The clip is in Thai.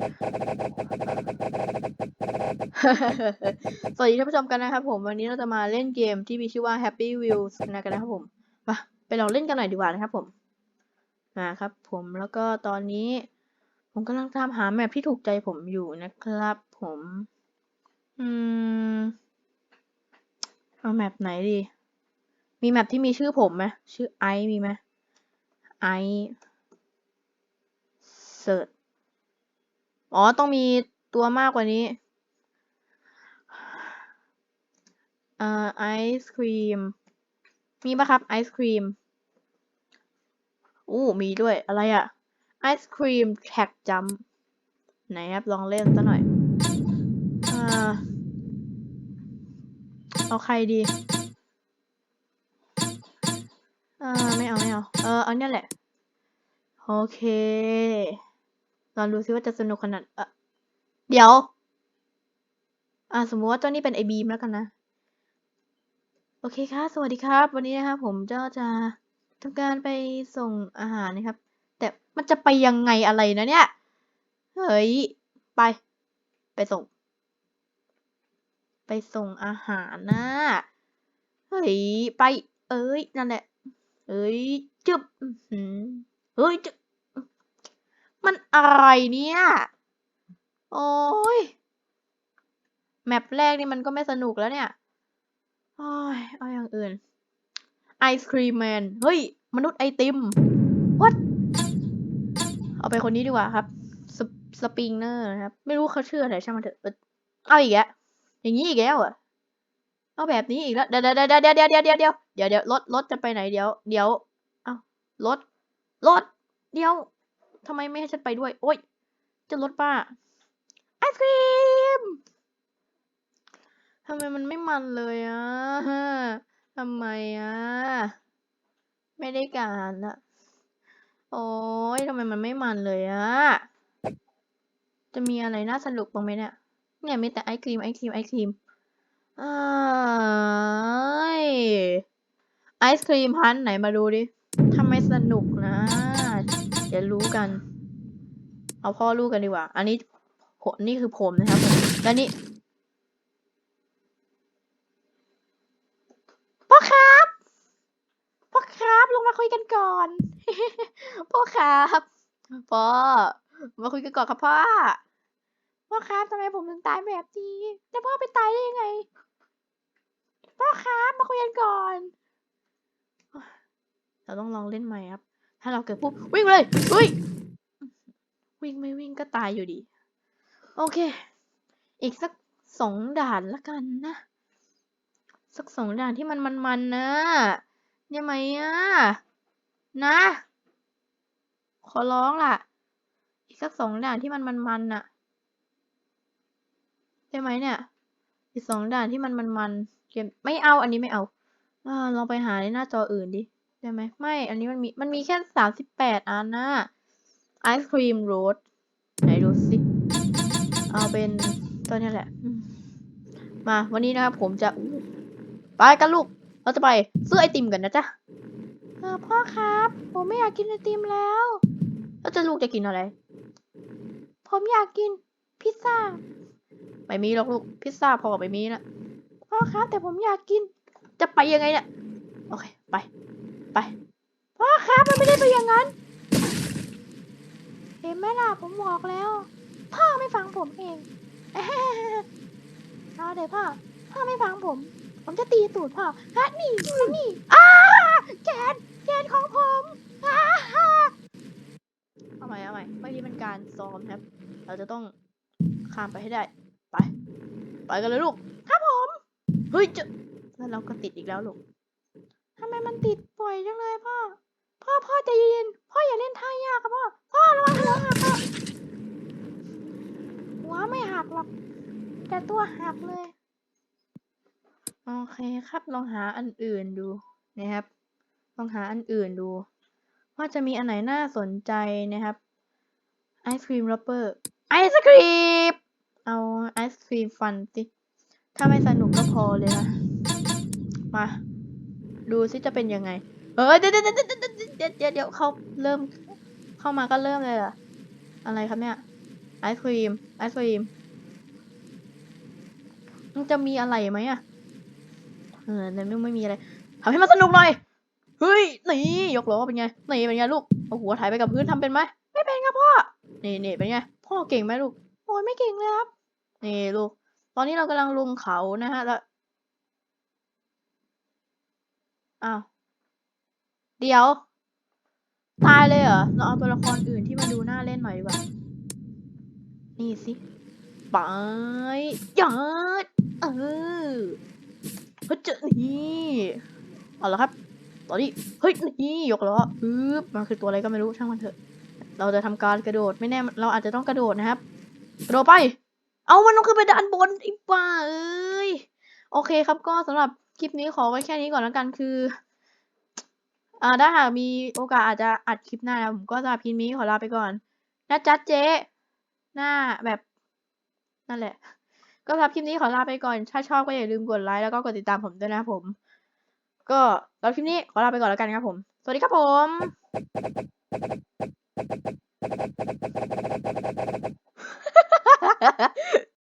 สวัสดีท่านผู้ชมกันนะครับผมวันนี้เราจะมาเล่นเกมที่มีชื่อว่า Happy Wheels นะกันนะครับผมมาไปลองเล่นกันหน่อยดีกว่านะครับผมมาครับ ผมแล้วก็ตอนนี้ ผมกำลังตามหาแมปที่ถูกใจผมอยู่นะครับ ผม อืมเอาแมปไหนดี มีแมปที่มีชื่อผมไหมชื่อไอซ์มีไหมไอเสิร์ช อ๋อ ต้องมีตัวมากกว่านี้ เอ่อ ไอศครีม มีปะครับไอศครีม อู้ มีด้วย อะไรอะไอศครีมแท็กจัมไหนครับ ลองเล่นซะหน่อยอ่าเอาใครดี เออไม่เอา ไม่เอา เออ เอาเนี่ยแหละ โอเค ลองดูซิว่าจะสนุกขนาดเออเดี๋ยว อ่า สมมติว่าเจ้านี่เป็นไอบีมแล้วกันนะ โอเคครับสวัสดีครับ วันนี้นะครับผมก็จะทำการไปส่งอาหารนะครับ แต่มันจะไปยังไงอะไรนะเนี่ย เฮ้ย ไป ไปส่ง ไปส่งอาหารนะเฮ้ย ไป เอ้ย นั่นแหละ เอ้ย จึบเฮ้ย จึบ มันอะไรเนี่ย โอ้ย แมปแรกนี่มันก็ไม่สนุกแล้วเนี่ย โอ้ย เอาอย่างอื่น ไอศครีมแมน เฮ้ย มนุษย์ไอติม what เอาไปคนนี้ดีกว่าครับสปสปริงเนอร์นะครับ ไม่รู้เขาชื่ออะไรช่างมันเถอะ เอาอีกแล้วอย่างนี้อีกแล้วอะเอาแบบนี้อีกแล้ว เดี๋ยวเดี๋ยวเดี๋ยวเดี๋ยวเดี๋ยวเดี๋ยวเดี๋ยวเดี๋ยวรถรถจะไปไหนเดี๋ยว เดี๋ยว เอารถรถเดี๋ยว ทำไมไม่ให้ฉันไปด้วย โอ๊ยจะรถป้าไอศครีมทำไมมันไม่มันเลยอะทำไมอะไม่ได้การอะโอ้ยทำไมมันไม่มันเลยอะจะมีอะไรน่าสนุกบ้างไหมเนี่ยเนี่ยมีแต่ไอครีมไอครีมไอครีมเอ้ยไอศครีมพันท์ไหนมาดูดิทำไมสนุกนะ เดี๋ยวรู้กัน เอาพ่อลูกกันดีกว่า อันนี้ผมนี่คือผมนะครับผมและนี่พ่อครับพ่อครับลงมาคุยกันก่อน พ่อครับพ่อมาคุยกันก่อนครับพ่อพ่อครับทำไมผมถึงตายแบบนี้แล้วพ่อไปตายได้ยังไงพ่อครับมาคุยกันก่อน เราต้องลองเล่นใหม่ครับ ถ้าเราเกิดปุ๊บวิ่งเลยเฮ้ยวิ่งไม่วิ่งก็ตายอยู่ดี โอเค อีกสักสองด่านละกันนะ สักสองด่านที่มันมันๆนะเนี่ยไหมอะนะ ขอร้องล่ะ อีกสักสองด่านที่มันมันๆน่ะได้ไหมเนี่ย อีกสองด่านที่มันมันๆเกมไม่เอาอันนี้ไม่เอาอ่าลองไปหาในหน้าจออื่นดิ ได้ไหมไม่ อันนี้มันมี มันมีแค่สามสิบแปดอันนะไอศครีมโรสไหนดูสิ เอาเป็นตัวนี้แหละ มาวันนี้นะครับผมจะไปกันลูก เราจะไปซื้อไอติมกันนะจ๊ะพ่อครับ ผมไม่อยากกินไอติมแล้ว แล้วจะลูกจะกินอะไร ผมอยากกินพิซซ่า ไม่มีหรอกลูก พิซซ่าพอไม่มีนะพ่อครับ แต่ผมอยากกิน จะไปยังไงเนี่ย โอเค ไป ไปพ่อครับมันไม่ได้ไปอย่างนั้น เห็นไหมล่ะผมบอกแล้ว พ่อไม่ฟังผมเองเอาเดี๋ยวพ่อพ่อไม่ฟังผม ผมจะตีตูดพ่อฮะนี่นี่อ้าแกนแกนของผมอ้าเอาใหม่เอาใหม่เมื่อกี้เป็นการซ้อมครับ เราจะต้องข้ามไปให้ได้ ไป ไปกันเลยลูกครับผม เฮ้ยจะแล้วเราก็ติดอีกแล้วลูก มมันติดบ่อยจังเลยพ่อ พ่อพ่อใจเย็นพ่ออย่าเล่นท่ายากครับพ่อ พ่อระวังหัวหักพ่อหัวไม่หักหรอก แต่ตัวหักเลย โอเคครับลองหาอันอื่นดูนะครับ ลองหาอันอื่นดู ว่าจะมีอันไหนน่าสนใจนะครับ ไอศครีมร็อปเปอร์ไอศครีม เอาไอศครีมฟันสิ ถ้าไม่สนุกก็พอเลยนะ มา ดูซิจะเป็นยังไง เออเดี๋ยวเดี๋ยวเดี๋ยวเดี๋ยวเดี๋ยวเขาเริ่ม เข้ามาก็เริ่มเลยเหรออะไรครับเนี่ยไอศครีมไอศครีมมันจะมีอะไรไหมอะเออในเมื่อไม่มีอะไรทำให้มันสนุกหน่อยเฮ้ยนี่ยกล้อเป็นไงนี่เป็นไงลูกเอาหัวถ่ายไปกับพื้นทำเป็นไหมไม่เป็นครับพ่อนี่นี่เป็นไงพ่อเก่งไหมลูกโอ้ยไม่เก่งเลยครับนี่ลูก ตอนนี้เรากำลังลงเขานะฮะแล้ว อ้าว เดี๋ยว ตายเลยเหรอ เราเอาตัวละครอื่นที่มาดูน่าเล่นหน่อยดีกว่า นี่สิไปยัดเออเฮ้ยเจอนี่เอาละครับตอนนี้เฮ้ยนี่ยกล้อปึ๊บมันคือตัวอะไรก็ไม่รู้ช่างมันเถอะ เราจะทำการกระโดดไม่แน่เราอาจจะต้องกระโดดนะครับ กระโดดไป เอามันต้องขึ้นไปด้านบนอีกว่าเอ้ยโอเคครับก็สำหรับ คลิปนี้ขอไว้แค่นี้ก่อนแล้วกันคืออ่าถ้าหากมีโอกาสอาจจะอัดคลิปหน้านะผมก็จะพินี้ขอลาไปก่อนนะจัดเจ๊หน้าแบบนั่นแหละ ก็สำหรับคลิปนี้ขอลาไปก่อน ถ้าชอบก็อย่าลืมกดไลค์แล้วก็กดติดตามผมด้วยนะผม ก็สำหรับคลิปนี้ขอลาไปก่อนแล้วกันครับผม สวัสดีครับผม